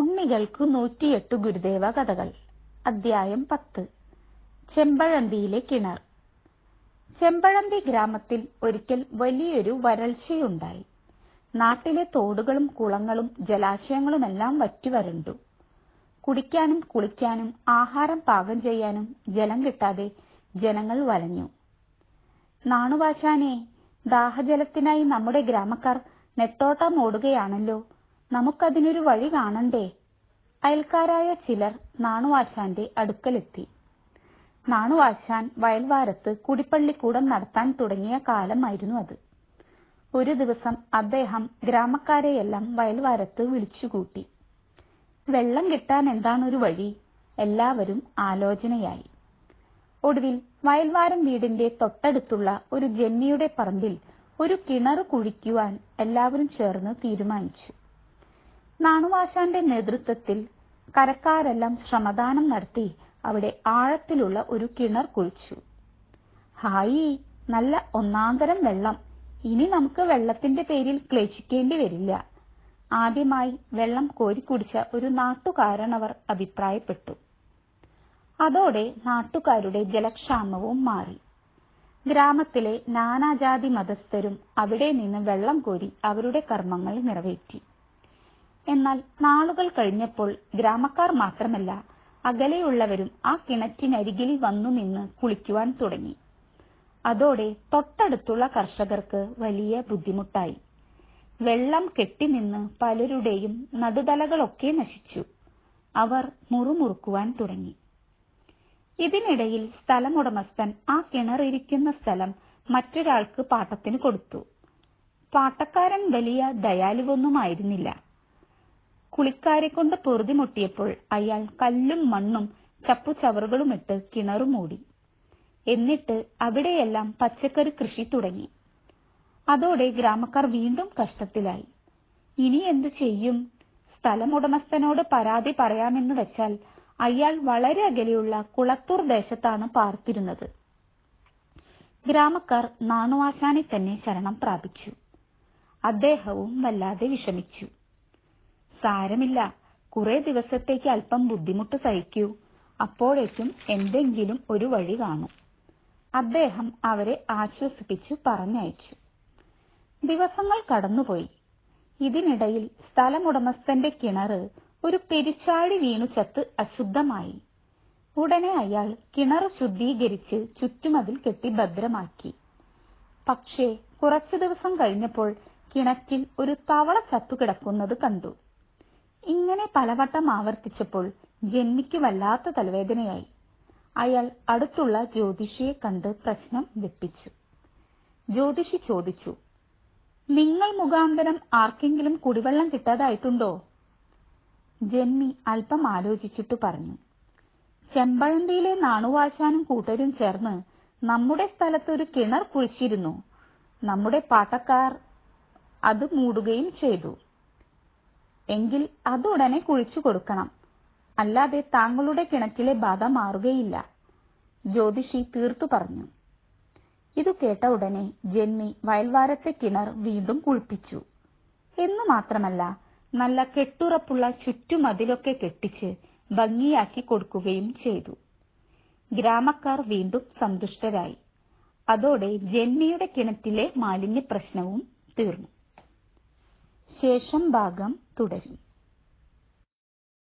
ഉണ്ണികൾക്ക് നൂറ്റിയെട്ട് ഗുരുദേവ കഥകൾ. അദ്ധ്യായം പത്ത്. ചെമ്പഴന്തിയിലെ കിണർ. ചെമ്പഴന്തി ഗ്രാമത്തിൽ ഒരിക്കൽ വലിയൊരു വരൾച്ചയുണ്ടായി. നാട്ടിലെ തോടുകളും കുളങ്ങളും ജലാശയങ്ങളുമെല്ലാം വറ്റിവരണ്ടു. കുടിക്കാനും കുളിക്കാനും ആഹാരം പാകം ചെയ്യാനും ജലം കിട്ടാതെ ജനങ്ങൾ വലഞ്ഞു. നാണുവാശാനെ ദാഹജലത്തിനായി നമ്മുടെ ഗ്രാമക്കാർ നെട്ടോട്ടം ഓടുകയാണല്ലോ. നമുക്കതിനൊരു വഴി കാണണ്ടേ? അയൽക്കാരായ ചിലർ നാണുവാശാന്റെ അടുക്കലെത്തി. നാണുവാശാൻ വയൽവാരത്ത് കുടിപ്പള്ളിക്കൂടം നടത്താൻ തുടങ്ങിയ കാലമായിരുന്നു അത്. ഒരു ദിവസം അദ്ദേഹം ഗ്രാമക്കാരെയെല്ലാം വയൽവാരത്ത് വിളിച്ചുകൂട്ടി. വെള്ളം കിട്ടാൻ എന്താണൊരു വഴി? എല്ലാവരും ആലോചനയായി. ഒടുവിൽ വയൽവാരം വീടിന്റെ തൊട്ടടുത്തുള്ള ഒരു ജന്മിയുടെ പറമ്പിൽ ഒരു കിണർ കുഴിക്കുവാൻ എല്ലാവരും ചേർന്ന് തീരുമാനിച്ചു. നാണുവാശാന്റെ നേതൃത്വത്തിൽ കരക്കാരെല്ലാം ശ്രമദാനം നടത്തി അവിടെ ആഴത്തിലുള്ള ഒരു കിണർ കുഴിച്ചു. ഹായി നല്ല ഒന്നാന്തരം വെള്ളം. ഇനി നമുക്ക് വെള്ളത്തിന്റെ പേരിൽ ക്ലേശിക്കേണ്ടി വരില്ല. ആദ്യമായി വെള്ളം കോരിക്കുടിച്ച ഒരു നാട്ടുകാരനവർ അഭിപ്രായപ്പെട്ടു. അതോടെ നാട്ടുകാരുടെ ജലക്ഷാമവും മാറി. ഗ്രാമത്തിലെ നാനാജാതി മതസ്ഥരും അവിടെ നിന്ന് വെള്ളം കോരി അവരുടെ കർമ്മങ്ങൾ നിറവേറ്റി. എന്നാൽ നാളുകൾ കഴിഞ്ഞപ്പോൾ ഗ്രാമക്കാർ മാത്രമല്ല അകലെയുള്ളവരും ആ കിണറ്റിനരികിൽ വന്നു നിന്ന് കുളിക്കുവാൻ തുടങ്ങി. അതോടെ തൊട്ടടുത്തുള്ള കർഷകർക്ക് വലിയ ബുദ്ധിമുട്ടായി. വെള്ളം കെട്ടിനിന്ന് പലരുടെയും നടുതലകളൊക്കെ നശിച്ചു. അവർ മുറുമുറുക്കുവാൻ തുടങ്ങി. ഇതിനിടയിൽ സ്ഥലമുടമസ്ഥൻ ആ കിണറിരിക്കുന്ന സ്ഥലം മറ്റൊരാൾക്ക് പാട്ടത്തിന് കൊടുത്തു. പാട്ടക്കാരൻ വലിയ ദയാലുവൊന്നുമായിരുന്നില്ല. കുളിക്കാരെ കൊണ്ട് പൊറുതിമുട്ടിയപ്പോൾ അയാൾ കല്ലും മണ്ണും ചപ്പുചവറുകളും ഇട്ട് കിണറു മൂടി. എന്നിട്ട് അവിടെയെല്ലാം പച്ചക്കറി കൃഷി തുടങ്ങി. അതോടെ ഗ്രാമക്കാർ വീണ്ടും കഷ്ടത്തിലായി. ഇനി എന്തു ചെയ്യും? സ്ഥലമുടമസ്ഥനോട് പരാതി പറയാമെന്ന് വെച്ചാൽ അയാൾ വളരെ അകലെയുള്ള കുളത്തൂർ ദേശത്താണ് പാർത്തിരുന്നത്. ഗ്രാമക്കാർ നാണുവാശാനെ തന്നെ ശരണം പ്രാപിച്ചു. അദ്ദേഹവും വല്ലാതെ വിഷമിച്ചു. സാരമില്ല. കുറെ ദിവസത്തേക്ക് അല്പം ബുദ്ധിമുട്ട് സഹിക്കൂ. അപ്പോഴേക്കും എന്തെങ്കിലും ഒരു വഴി കാണും. അദ്ദേഹം അവരെ ആശ്വസിപ്പിച്ചു പറഞ്ഞയച്ചു. ദിവസങ്ങൾ കടന്നുപോയി. ഇതിനിടയിൽ സ്ഥലമുടമസ്ഥന്റെ കിണറ് ഒരു പെരിച്ചാഴി വീണു ചത്ത് അശുദ്ധമായി. ഉടനെ അയാൾ കിണർ ശുദ്ധീകരിച്ച് ചുറ്റുമതിൽ കെട്ടി ഭദ്രമാക്കി. പക്ഷേ കുറച്ചു ദിവസം കഴിഞ്ഞപ്പോൾ കിണറ്റിൽ ഒരു തവള ചത്തു കിടക്കുന്നത് കണ്ടു. ഇങ്ങനെ പലവട്ടം ആവർത്തിച്ചപ്പോൾ ജന്മിക്ക് വല്ലാത്ത തലവേദനയായി. അയാൾ അടുത്തുള്ള ജ്യോതിഷിയെ കണ്ട് പ്രശ്നം വെപ്പിച്ചു. ജ്യോതിഷി ചോദിച്ചു നിങ്ങൾ മുഖാന്തരം ആർക്കെങ്കിലും കുടിവെള്ളം കിട്ടാതായിട്ടുണ്ടോ? ജന്മി അല്പം ആലോചിച്ചിട്ട് പറഞ്ഞു ചെമ്പഴന്തിയിലെ നാണുവാശാനും കൂട്ടരും ചേർന്ന് നമ്മുടെ സ്ഥലത്ത് ഒരു കിണർ കുഴിച്ചിരുന്നു. നമ്മുടെ പാട്ടക്കാർ അത് മൂടുകയും ചെയ്തു. എങ്കിൽ അതുടനെ കുഴിച്ചു കൊടുക്കണം. അല്ലാതെ താങ്കളുടെ കിണറ്റിലെ ബാധ മാറുകയില്ല. ജ്യോതിഷി തീർത്തു പറഞ്ഞു. ഇതു കേട്ട ഉടനെ ജന്മി വയൽവാരത്തെ കിണർ വീണ്ടും കുഴിപ്പിച്ചു. എന്നു മാത്രമല്ല നല്ല കെട്ടുറപ്പുള്ള ചുറ്റുമതിലൊക്കെ കെട്ടിച്ച് ഭംഗിയാക്കി കൊടുക്കുകയും ചെയ്തു. ഗ്രാമക്കാർ വീണ്ടും സന്തുഷ്ടരായി. അതോടെ ജന്മിയുടെ കിണറ്റിലെ മാലിന്യ പ്രശ്നവും തീർന്നു. ശേഷം ഭാഗം തുടരും.